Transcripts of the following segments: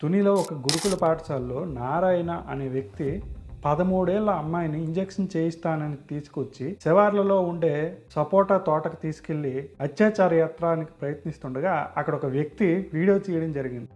తునిలో ఒక గురుకుల పాఠశాలలో నారాయణ అనే వ్యక్తి పదమూడేళ్ళ అమ్మాయిని ఇంజెక్షన్ చేయిస్తానని తీసుకొచ్చి శివార్లలో ఉండే సపోటా తోటకు తీసుకెళ్ళి అత్యాచార యత్నానికి ప్రయత్నిస్తుండగా అక్కడ ఒక వ్యక్తి వీడియో తీయడం జరిగింది.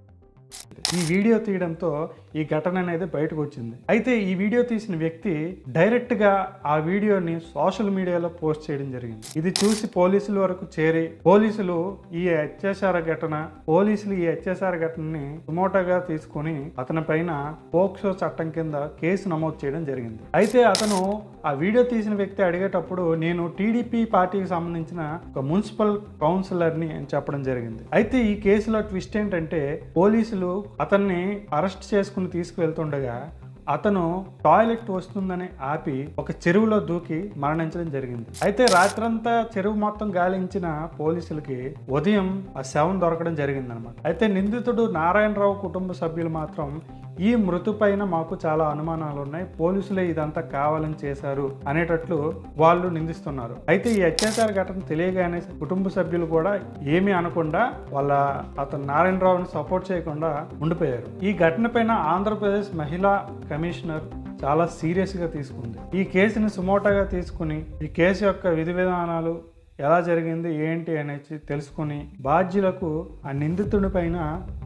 ఈ వీడియో తీయడంతో ఈ ఘటన అనేది బయటకు వచ్చింది. అయితే ఈ వీడియో తీసిన వ్యక్తి డైరెక్ట్గా ఆ వీడియోని సోషల్ మీడియాలో పోస్ట్ చేయడం జరిగింది. ఇది చూసి పోలీసుల వరకు చేరి పోలీసులు ఈ అత్యాచార ఘటన పోలీసులు ఈ అత్యాచార ఘటనని సుమోటోగా తీసుకొని అతని పైన పోక్సో చట్టం కింద కేసు నమోదు చేయడం జరిగింది. అయితే అతను ఆ వీడియో తీసిన వ్యక్తి అడిగేటప్పుడు నేను టీడీపీ పార్టీకి సంబంధించిన ఒక మున్సిపల్ కౌన్సిలర్ని అని చెప్పడం జరిగింది. అయితే ఈ కేసులో ట్విస్ట్ ఏంటంటే పోలీసులు అతన్ని అరెస్ట్ చేసుకుని తీసుకువెళ్తుండగా అతను టాయిలెట్ వస్తుందని ఆపి ఒక చెరువులో దూకి మరణించడం జరిగింది. అయితే రాత్రంతా చెరువు మొత్తం గాలించిన పోలీసులకి ఉదయం ఆ శవం దొరకడం జరిగింది అనమాట అయితే నిందితుడు నారాయణరావు కుటుంబ సభ్యులు మాత్రం ఈ మృతు పైన మాకు చాలా అనుమానాలు ఉన్నాయి పోలీసులే ఇదంతా కావాలని చేశారు అనేటట్లు వాళ్ళు నిందిస్తున్నారు. అయితే ఈ అత్యాచార ఘటన తెలియగానే కుటుంబ సభ్యులు కూడా ఏమీ అనకుండా వాళ్ళ అతను నారాయణరావుని సపోర్ట్ చేయకుండా ఉండిపోయారు. ఈ ఘటన పైన ఆంధ్రప్రదేశ్ మహిళా కమిషనర్ చాలా సీరియస్గా తీసుకుంది. ఈ కేసుని సుమోటాగా తీసుకుని ఈ కేసు యొక్క విధి విధానాలు ఎలా జరిగింది ఏంటి అనేసి తెలుసుకుని బాధ్యులకు ఆ నిందితుడి పైన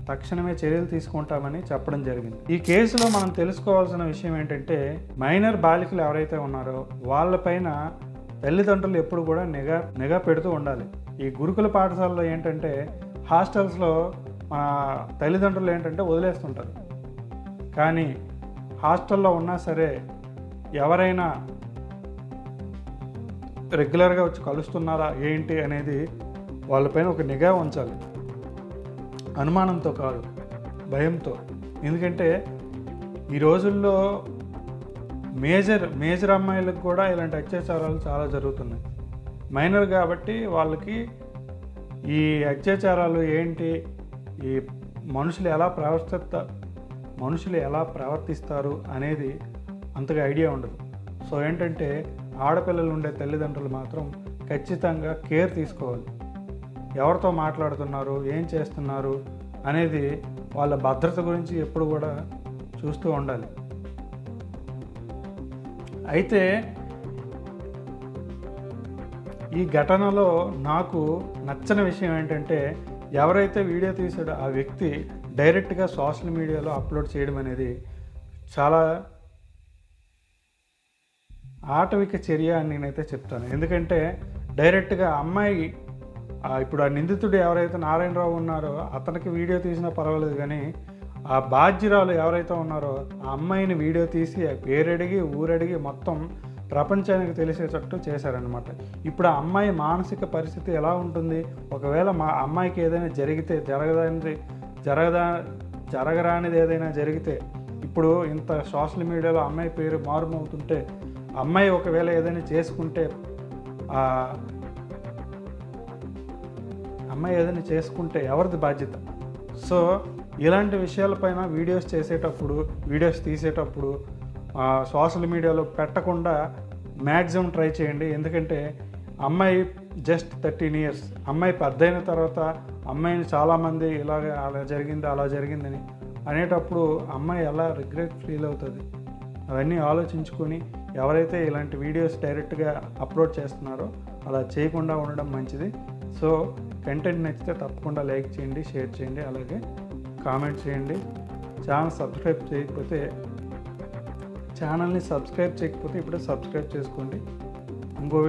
తక్షణమే చర్యలు తీసుకుంటామని చెప్పడం జరిగింది. ఈ కేసులో మనం తెలుసుకోవాల్సిన విషయం ఏంటంటే మైనర్ బాలికలు ఎవరైతే ఉన్నారో వాళ్ళపైన తల్లిదండ్రులు ఎప్పుడు కూడా నిఘా నిఘా పెడుతూ ఉండాలి. ఈ గురుకుల పాఠశాలలో ఏంటంటే హాస్టల్స్లో మన తల్లిదండ్రులు ఏంటంటే వదిలేస్తుంటారు. కానీ హాస్టల్లో ఉన్నా సరే ఎవరైనా రెగ్యులర్గా వచ్చి కలుస్తున్నారా ఏంటి అనేది వాళ్ళపైన ఒక నిఘా ఉంచాలి. అనుమానంతో కాదు భయంతో. ఎందుకంటే ఈ రోజుల్లో మేజర్ మేజర్ అమ్మాయిలకు కూడా ఇలాంటి అత్యాచారాలు చాలా జరుగుతున్నాయి. మైనర్ కాబట్టి వాళ్ళకి ఈ అత్యాచారాలు ఏంటి ఈ మనుషులు ఎలా ప్రవర్తిస్తా మనుషులు ఎలా ప్రవర్తిస్తారు అనేది అంతగా ఐడియా ఉండదు. సో ఏంటంటే ఆడపిల్లలు ఉండే తల్లిదండ్రులు మాత్రం ఖచ్చితంగా కేర్ తీసుకోవాలి. ఎవరితో మాట్లాడుతున్నారు ఏం చేస్తున్నారు అనేది వాళ్ళ భద్రత గురించి ఎప్పుడు కూడా చూస్తూ ఉండాలి. అయితే ఈ ఘటనలో నాకు నచ్చని విషయం ఏంటంటే ఎవరైతే వీడియో తీసాడో ఆ వ్యక్తి డైరెక్ట్గా సోషల్ మీడియాలో అప్లోడ్ చేయడం అనేది చాలా ఆటవిక చర్య అని నేనైతే చెప్తాను. ఎందుకంటే డైరెక్ట్గా అమ్మాయి ఇప్పుడు ఆ నిందితుడు ఎవరైతే నారాయణరావు ఉన్నారో అతనికి వీడియో తీసినా పర్వాలేదు కానీ ఆ బాధ్యురాలు ఎవరైతే ఉన్నారో ఆ అమ్మాయిని వీడియో తీసి పేరడిగి ఊరడిగి మొత్తం ప్రపంచానికి తెలిసేటట్టు చేశారనమాట ఇప్పుడు ఆ అమ్మాయి మానసిక పరిస్థితి ఎలా ఉంటుంది? ఒకవేళ మా అమ్మాయికి ఏదైనా జరిగితే జరగదాని జరగదా జరగరానిది ఏదైనా జరిగితే ఇప్పుడు ఇంత సోషల్ మీడియాలో అమ్మాయి పేరు మారుమవుతుంటే అమ్మాయి ఒకవేళ ఏదైనా చేసుకుంటే అమ్మాయి ఏదైనా చేసుకుంటే ఎవరిది బాధ్యత? సో ఇలాంటి విషయాలపైన వీడియోస్ చేసేటప్పుడు వీడియోస్ తీసేటప్పుడు సోషల్ మీడియాలో పెట్టకుండా మ్యాక్సిమం ట్రై చేయండి. ఎందుకంటే అమ్మాయి జస్ట్ థర్టీన్ ఇయర్స్. అమ్మాయి పెద్దయిన తర్వాత అమ్మాయిని చాలామంది ఇలాగ అలా జరిగింది అలా జరిగిందని అనేటప్పుడు అమ్మాయి ఎలా రిగ్రెట్ ఫీల్ అవుతుంది? అవన్నీ ఆలోచించుకొని ఎవరైతే ఇలాంటి వీడియోస్ డైరెక్ట్గా అప్లోడ్ చేస్తున్నారో అలా చేయకుండా ఉండడం మంచిది. సో కంటెంట్ నచ్చితే తప్పకుండా లైక్ చేయండి షేర్ చేయండి అలాగే కామెంట్ చేయండి. ఛానల్ సబ్స్క్రైబ్ చేయకపోతే ఛానల్ని సబ్స్క్రైబ్ చేయకపోతే ఇప్పుడే సబ్స్క్రైబ్ చేసుకోండి. ఇంకో